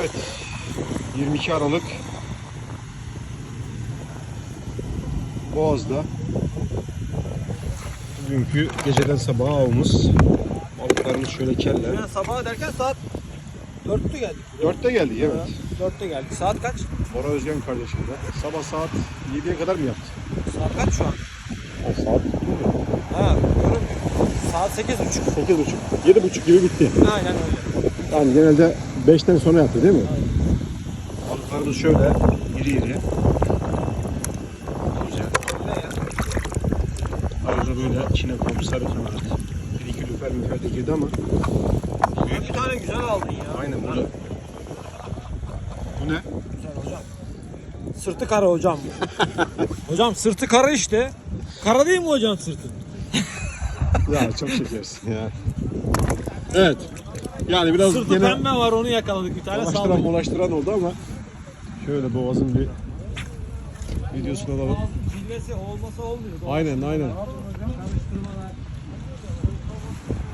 Evet. 22 Aralık Boğaz'da bugünkü geceden sabaha avımız. Balıklarımız şöyle keller. Yani sabah derken saat 4'te geldik. Dörtte geldi evet. 4'te geldik. Saat kaç? Bora Özgen kardeşim de. Sabah saat 7'ye kadar mı yaptı? Saat kaç şu an? O saat Ha, görün. Saat 8.30. 8.30. 7.30 gibi bitti. Aynen öyle. Yani genelde 5'ten sonra yaptı değil mi? Balıklarımız şöyle iri iri. Güzel. Ne ya? Ayrıca böyle içine komp sarı kanat. Bir iki lüfer müfer de girdi ama. Bir tane güzel aldın ya. Aynen burada. Bu ne? Güzel hocam. Sırtı kara hocam. hocam sırtı kara işte. Kara değil mi hocam sırtı? Ya çok şekersin ya. Evet. Yani biraz Sırtı gene pembe var onu yakaladık bir tane dolaştıran saldık. dolaştıran oldu ama şöyle boğazın bir videosunu alalım. Bilmesi olmasa olmuyor. Doğru. Aynen aynen. Karıştırmalar.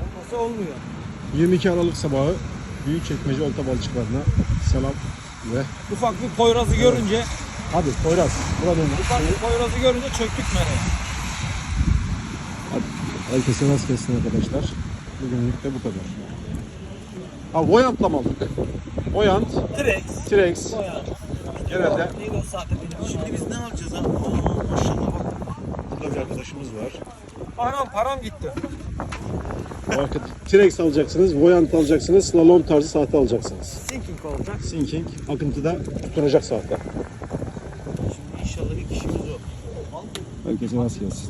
Olmasa olmuyor. 22 Aralık sabahı Büyükçekmece Olta Balıkçılarına selam ve Ufak bir poyrazı görünce, hadi Poyraz burada dönün. ufak bir poyrazı görünce çöktük mereye. Herkese rast gelsin arkadaşlar. Bugünlük de bu kadar. Ha Voyant'la mı aldık? Voyant, T-Rex. T-Rex. Boyan. Genelde Neydi o benim? Şimdi biz ne yapacağız abi? Aa, maşallah bak. burada bir arkadaşımız var. Param param gitti. Vakit T-Rex alacaksınız, Voyant alacaksınız, slalom tarzı saati alacaksınız. Sinking olacak. Sinking akıntıda tutunacak saatte. Şimdi inşallah ilk işimiz o. Herkese rast gelsin.